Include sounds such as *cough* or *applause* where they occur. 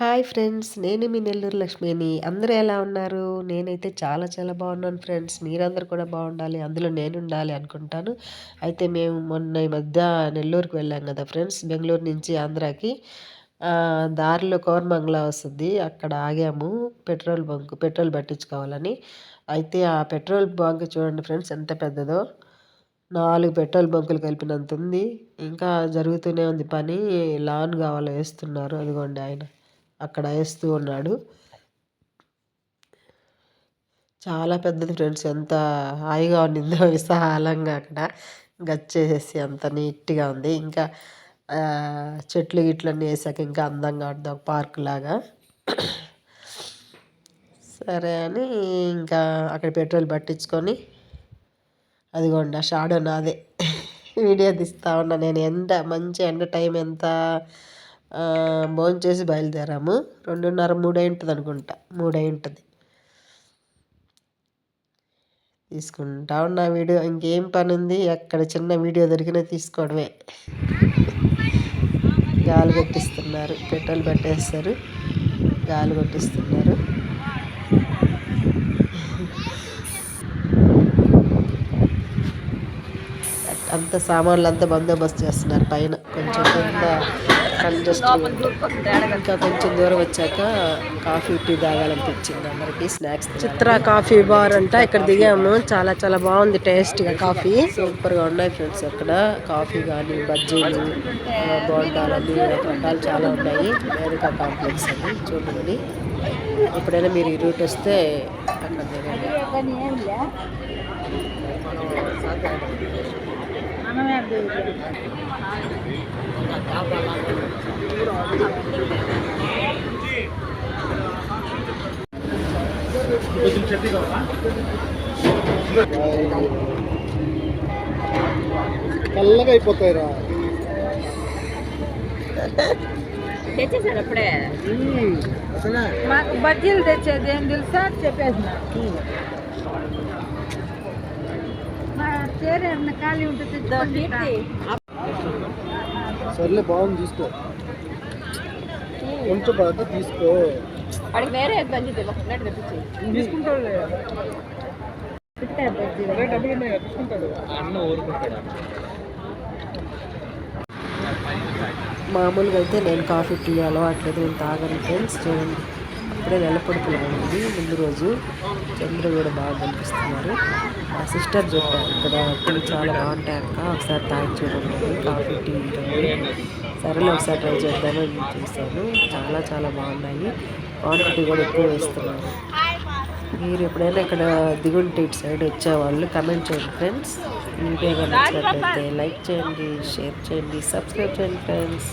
Hi friends నేను మీ నెల్లూరు లక్ష్మిని. అందరూ ఎలా ఉన్నారు? నేనైతే చాలా చాలా బాగున్నాను ఫ్రెండ్స్. మీరందరూ కూడా బాగుండాలి అందులో నేను ఉండాలి అనుకుంటాను. అయితే మేము మొన్న ఈ మధ్య నెల్లూరుకి వెళ్ళాం కదా ఫ్రెండ్స్ బెంగళూరు నుంచి ఆంధ్రాకి. దారిలో కోరమంగళ వస్తుంది అక్కడ ఆగాము. పెట్రోల్ బంక్ పెట్రోల్ పట్టించుకోవాలని. అయితే ఆ పెట్రోల్ బంక్ చూడండి ఫ్రెండ్స్ ఎంత పెద్దదో. నాలుగు పెట్రోల్ బంకులు కలిపినంత ఉంది. ఇంకా జరుగుతూనే ఉంది పని. లాన్ కావాలి వేస్తున్నారు అదిగోండి ఆయన. అక్కడ వేస్తూ ఉన్నాడు. చాలా పెద్దది ఫ్రెండ్స్. ఎంత హాయిగా ఉండిందో *laughs* విశాలంగా అక్కడ. గచ్చేసేసి అంత నీట్గా ఉంది. ఇంకా చెట్లు గిట్లన్నీ వేసాక ఇంకా అందంగా ఉంటుంది ఒక పార్క్ లాగా. సరే అని ఇంకా అక్కడ పెట్రోల్ పట్టించుకొని అదిగోండి ఆ షాడో నాదే. *laughs* వీడియో తీస్తా ఉన్నా నేను. ఎండ మంచి ఎండ టైం ఎంత భోంచేసి బయలుదేరాము. రెండున్నర మూడు ఉంటుంది అనుకుంటా. మూడు ఉంటుంది తీసుకుంటా ఉన్న వీడియో. ఇంకేం పని ఉంది ఎక్కడ చిన్న వీడియో దొరికినా తీసుకోవడమే. గాలి కొట్టిస్తున్నారు. పెట్రోల్ పెట్టేస్తారు. గాలి కొట్టిస్తున్నారు. అంత సామాన్లు అంతా బందోబస్తు చేస్తున్నారు పైన. కొంచెం కింద కంజెస్ట్ ఇంకా కొంచెం దూరం వచ్చాక కాఫీ టీ తాగాలనిపించింది అందరికి స్నాక్స్ చిత్ర కాఫీ బార్ అంట ఇక్కడ దిగాము. చాలా చాలా బాగుంది టేస్ట్గా కాఫీ. సూపర్గా ఉన్నాయి ఫ్రెండ్స్ అక్కడ. కాఫీ కానీ బజ్జీలు బోండాలు అన్ని రకరకాలు చాలా ఉన్నాయి. వేదిక కాంప్లెక్స్ అని చూడండి. ఎప్పుడైనా మీరు ఈ రూట్ వస్తే అక్కడ చల్లగా అయిపోతాయిరా తెచ్చేసారు అప్పుడే. మాకు బజ్జీలు తెచ్చేది ఏం తెలుసా? చెప్పేసిన చేరే ఖాళీ ఉంటుంది సర్లే బాగుంది తీసుకో. కొంచెం బాగా తీసుకో. అడిగి వేరే తెప్పించి తీసుకుంటాడు డబ్బులు ఉన్నాయి? తీసుకుంటాడు. అన్న ఊరుకుంటాడు? మామూలుగా అయితే నేను కాఫీ టీ అలవాట్లేదు. నేను తాగను ఫ్రెండ్స్ చూడండి ఇప్పుడే నెలపడుకున్నానండి ముందు రోజు చంద్ర కూడా బాగా కనిపిస్తున్నారు మా సిస్టర్ చెప్పారు ఇక్కడ చాలా బాగుంటాయి అక్క. ఒకసారి తాగి చూడండి. Coffee tea. సరేలే ఒకసారి ట్రై చేద్దామని చూసాను చాలా చాలా బాగున్నాయి. క్వాంటిటీ కూడా ఎక్కువ వేస్తున్నారు. మీరు ఎప్పుడైనా ఇక్కడ దిగుంటే ఇటు సైడ్ వచ్చేవాళ్ళు కమెంట్ చేయండి ఫ్రెండ్స్ వీడియో నచ్చినట్లయితే లైక్ చేయండి షేర్ చేయండి సబ్స్క్రైబ్ చేయండి ఫ్రెండ్స్